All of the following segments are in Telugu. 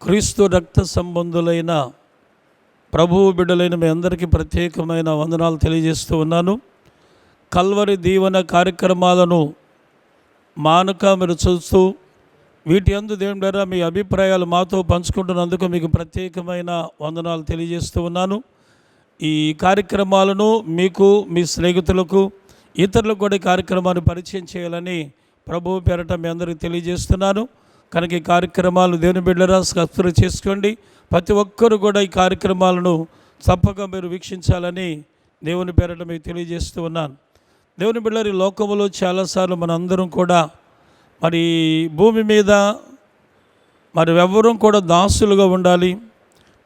క్రీస్తు రక్త సంబంధులైన ప్రభువు బిడ్డలైన మీ అందరికీ ప్రత్యేకమైన వందనాలు తెలియజేస్తూ ఉన్నాను. కల్వరి దీవెన కార్యక్రమాలను మానక మీరు చూస్తూ వీటి అందు దేవుని ద్వారా మీ అభిప్రాయాలు మాతో పంచుకుంటున్నందుకు మీకు ప్రత్యేకమైన వందనాలు తెలియజేస్తూ ఉన్నాను. ఈ కార్యక్రమాలను మీకు మీ స్నేహితులకు ఇతరులకు కూడా కార్యక్రమాన్ని పరిచయం చేయాలని ప్రభువు పేరట మీ అందరికీ తెలియజేస్తున్నాను. కనుక ఈ కార్యక్రమాలు దేవుని బిడ్డరా సబ్స్క్రైబ్ చేసుకోండి. ప్రతి ఒక్కరు కూడా ఈ కార్యక్రమాలను తప్పక మీరు వీక్షించాలని దేవుని పేరట మీకు తెలియజేస్తూ ఉన్నాను. దేవుని బిడ్డరి లోకంలో చాలాసార్లు మనందరం కూడా మరి భూమి మీద మరి ఎవరూ కూడా దాసులుగా ఉండాలి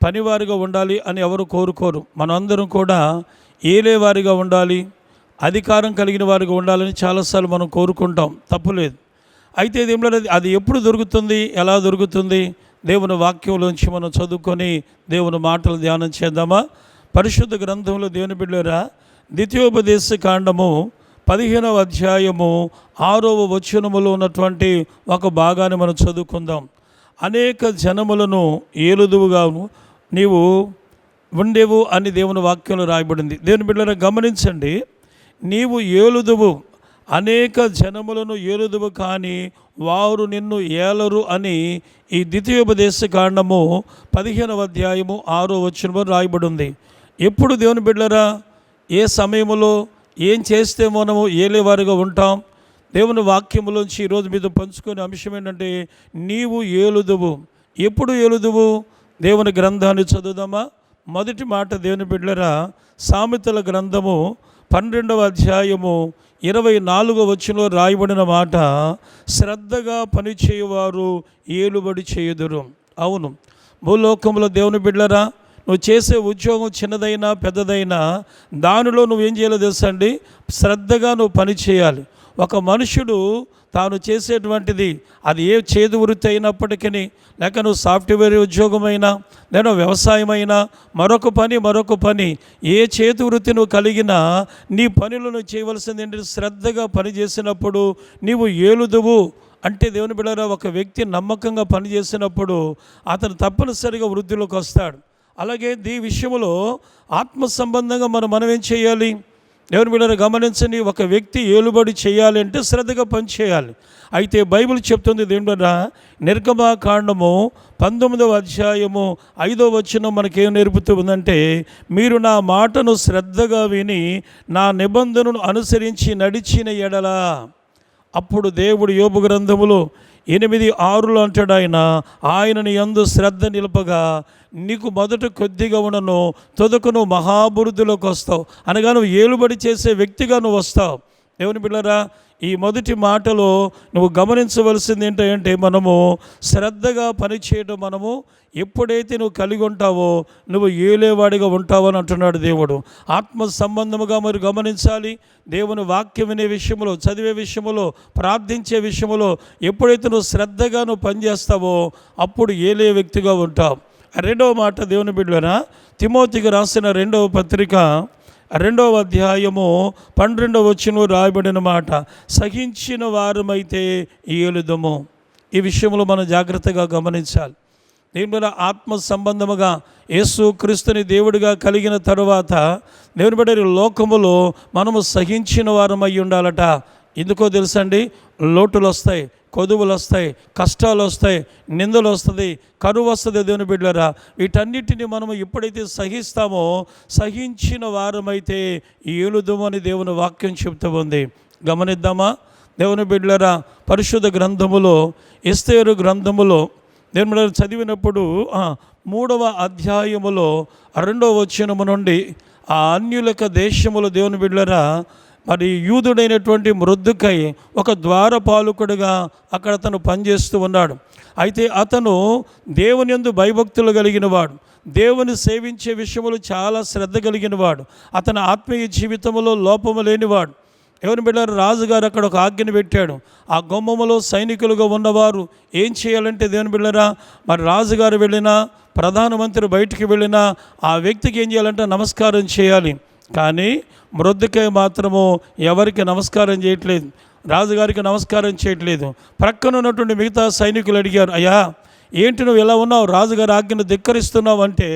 పనివారిగా ఉండాలి అని ఎవరు కోరుకోరు. మనందరం కూడా ఏలేవారిగా ఉండాలి అధికారం కలిగిన వారిగా ఉండాలని చాలాసార్లు మనం కోరుకుంటాం. తప్పులేదు. అయితే దేవుడు అది ఎప్పుడు దొరుకుతుంది? ఎలా దొరుకుతుంది? దేవుని వాక్యంలోంచి మనం చదువుకొని దేవుని మాటలు ధ్యానం చేద్దామా? పరిశుద్ధ గ్రంథంలో దేవుని బిడ్డరా ద్వితీయోపదేశ కాండము పదిహేనవ అధ్యాయము ఆరవ వచనములో ఉన్నటువంటి ఒక భాగాన్ని మనం చదువుకుందాం. అనేక జనములను ఏలుదువుగాను నీవు ఉండేవు అని దేవుని వాక్యంలో రాయబడింది. దేవుని బిడ్డలను గమనించండి. నీవు ఏలుదువు అనేక జనములను ఏలుదువు కానీ వారు నిన్ను ఏలరు అని ఈ ద్వితీయోపదేశ కాండము పదిహేనవ అధ్యాయము ఆరో వచ్చిన రాయబడి ఉంది ఎప్పుడు దేవుని బిడ్డరా ఏ సమయంలో ఏం చేస్తే మనము ఏలేవారిగా ఉంటాం? దేవుని వాక్యములోంచి ఈరోజు మీద పంచుకునే అంశం ఏంటంటే నీవు ఏలుదువు. ఎప్పుడు ఏలుదువు? దేవుని గ్రంథాన్ని చదువుదామా? మొదటి మాట దేవుని బిడ్డరా సామెతల గ్రంథము పన్నెండవ అధ్యాయము ఇరవై నాలుగో వచ్చినలో రాయబడిన మాట శ్రద్ధగా పనిచేయవారు ఏలుబడి చేయుదురు. అవును. భూలోకంలో దేవుని బిడ్డరా నువ్వు చేసే ఉద్యోగం చిన్నదైనా పెద్దదైనా దానిలో నువ్వేం చేయాలో తెలుసండి శ్రద్ధగా నువ్వు పని చేయాలి. ఒక మనుషుడు తాను చేసేటువంటిది అది ఏ చేదు వృత్తి అయినప్పటికీ లేక నువ్వు సాఫ్ట్వేర్ ఉద్యోగమైనా లేదా వ్యవసాయమైనా మరొక పని మరొక పని ఏ చేతి వృత్తి నువ్వు కలిగినా నీ పనిలో నువ్వు చేయవలసింది ఏంటంటే శ్రద్ధగా పని చేసినప్పుడు నీవు ఏలుదువు. అంటే దేవుని బిడ్డరా ఒక వ్యక్తి నమ్మకంగా పనిచేసినప్పుడు అతను తప్పనిసరిగా వృద్ధిలోకి వస్తాడు. అలాగే దీ విషయంలో ఆత్మ సంబంధంగా మనం మనం ఏం చేయాలి? దేవుని వీళ్ళని గమనించండి ఒక వ్యక్తి ఏలుబడి చేయాలంటే శ్రద్ధగా పనిచేయాలి అయితే బైబిల్ చెప్తుంది దేవుడు నిర్గమాకాండము పంతొమ్మిదవ అధ్యాయము ఐదో వచనం మనకేం నేర్పుతూ ఉందంటే మీరు నా మాటను శ్రద్ధగా విని నా నిబంధనను అనుసరించి నడిచిన ఎడల. అప్పుడు దేవుడు యోబు గ్రంథములో ఎనిమిది ఆరులో అంటాడు ఆయన ఆయనని ఎందు శ్రద్ధ నిలపగా నీకు మొదట కొద్దిగా ఉండను తొదకు నువ్వు మహాభివృద్ధిలోకి వస్తావు. అనగా నువ్వు ఏలుబడి చేసే వ్యక్తిగా నువ్వు వస్తావు. దేవుని బిళ్ళరా ఈ మొదటి మాటలో నువ్వు గమనించవలసింది ఏంటంటే మనము శ్రద్ధగా పనిచేయడం మనము ఎప్పుడైతే నువ్వు కలిగి ఉంటావో నువ్వు ఏలేవాడిగా ఉంటావు అని అంటున్నాడు దేవుడు. ఆత్మ సంబంధముగా మరి గమనించాలి. దేవుని వాక్యం వినే విషయంలో చదివే విషయంలో ప్రార్థించే విషయంలో ఎప్పుడైతే నువ్వు శ్రద్ధగా నువ్వు పనిచేస్తావో అప్పుడు ఏలే వ్యక్తిగా ఉంటావు. రెండవ మాట దేవుని బిడ్డన తిమోతికి రాసిన రెండవ పత్రిక రెండవ అధ్యాయము పన్నెండవ వచ్చిన రాయబడిన మాట సహించిన వారమైతే ఏలుదము. ఈ విషయంలో మనం జాగ్రత్తగా గమనించాలి. దేవుని ఆత్మ సంబంధముగా యేసు క్రీస్తుని దేవుడిగా కలిగిన తరువాత దేవుని బట్టి లోకములో మనము సహించిన వారమై ఉండాలట. ఎందుకో తెలుసండి? లోటులు వస్తాయి కొదువులు వస్తాయి కష్టాలు వస్తాయి నిందలు వస్తుంది కరువు వస్తుంది దేవుని బిడ్డరా వీటన్నిటిని మనము ఎప్పుడైతే సహిస్తామో సహించిన వారమైతే ఏలుదమని దేవుని వాక్యం చెబుతూ ఉంది. గమనిద్దామా? దేవుని బిడ్డలరా పరిశుద్ధ గ్రంథములో ఎస్తేరు గ్రంథములో దేవుని చదివినప్పుడు మూడవ అధ్యాయములో రెండవ వచనము నుండి ఆ అన్యులక దేశములో దేవుని బిడ్డలరా మరి యూదుడైనటువంటి మృద్దుకై ఒక ద్వారపాలకుడుగా అక్కడ అతను పనిచేస్తూ ఉన్నాడు. అయితే అతను దేవుని యందు భయభక్తులు కలిగిన వాడు దేవుని సేవించే విషయంలో చాలా శ్రద్ధ కలిగిన వాడు అతని ఆత్మీయ జీవితంలో లోపము లేనివాడు. ఎవరిని పెట్టారు రాజుగారు అక్కడ ఒక ఆజ్ఞను పెట్టాడు. ఆ గుమ్మములో సైనికులుగా ఉన్నవారు ఏం చేయాలంటే దేవుని బిళ్ళరా మరి రాజుగారు వెళ్ళినా ప్రధానమంత్రి బయటికి వెళ్ళినా ఆ వ్యక్తికి ఏం చేయాలంటే నమస్కారం చేయాలి. కానీ మృద్దుకై మాత్రము ఎవరికి నమస్కారం చేయట్లేదు రాజుగారికి నమస్కారం చేయట్లేదు. ప్రక్కన ఉన్నటువంటి మిగతా సైనికులు అడిగారు అయ్యా ఏంటి నువ్వు ఎలా ఉన్నావు? రాజుగారి ఆజ్ఞను ధిక్కరిస్తున్నావు అంటే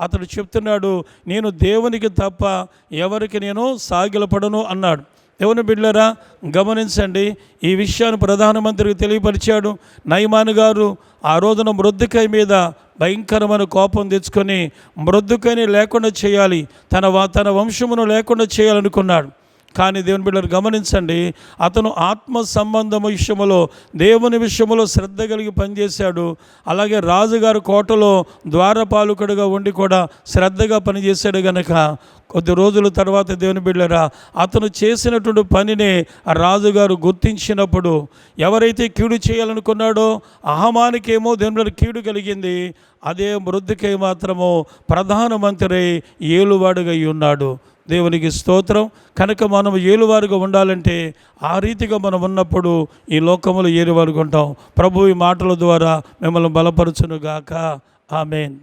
అతడు చెప్తున్నాడు నేను దేవునికి తప్ప ఎవరికి నేను సాగిలపడను అన్నాడు. దేవుని బిడ్డరా గమనించండి ఈ విషయాన్ని ప్రధానమంత్రికి తెలియపరిచాడు. నయమాన్ గారు ఆ రోజున మృద్దుకై మీద భయంకరమైన కోపం తెచ్చుకొని మృద్దుకైని లేకుండా చేయాలి తన వ- తన వంశమును లేకుండా చేయాలనుకున్నాడు. కానీ దేవుని బిడ్డలు గమనించండి అతను ఆత్మ సంబంధం విషయంలో దేవుని విషయంలో శ్రద్ధ కలిగి పనిచేశాడు. అలాగే రాజుగారి కోటలో ద్వారపాలకుడుగా ఉండి కూడా శ్రద్ధగా పనిచేశాడు గనక కొద్ది రోజుల తర్వాత దేవుని బిడ్డరా అతను చేసినటువంటి పనిని రాజుగారు గుర్తించినప్పుడు ఎవరైతే కీడు చేయాలనుకున్నాడో అహమానికేమో దేవుని బిడ్డ కీడు కలిగింది. అదే మృద్దుకై మాత్రము ప్రధానమంత్రి ఏలువాడుగా ఉన్నాడు. దేవునికి స్తోత్రం. కనుక మనం ఏలువారుగా ఉండాలంటే ఆ రీతిగా మనం ఉన్నప్పుడు ఈ లోకములు ఏలువారుగా ఉంటాం. ప్రభు ఈ మాటల ద్వారా మిమ్మల్ని బలపరచునుగాక. ఆమెన్.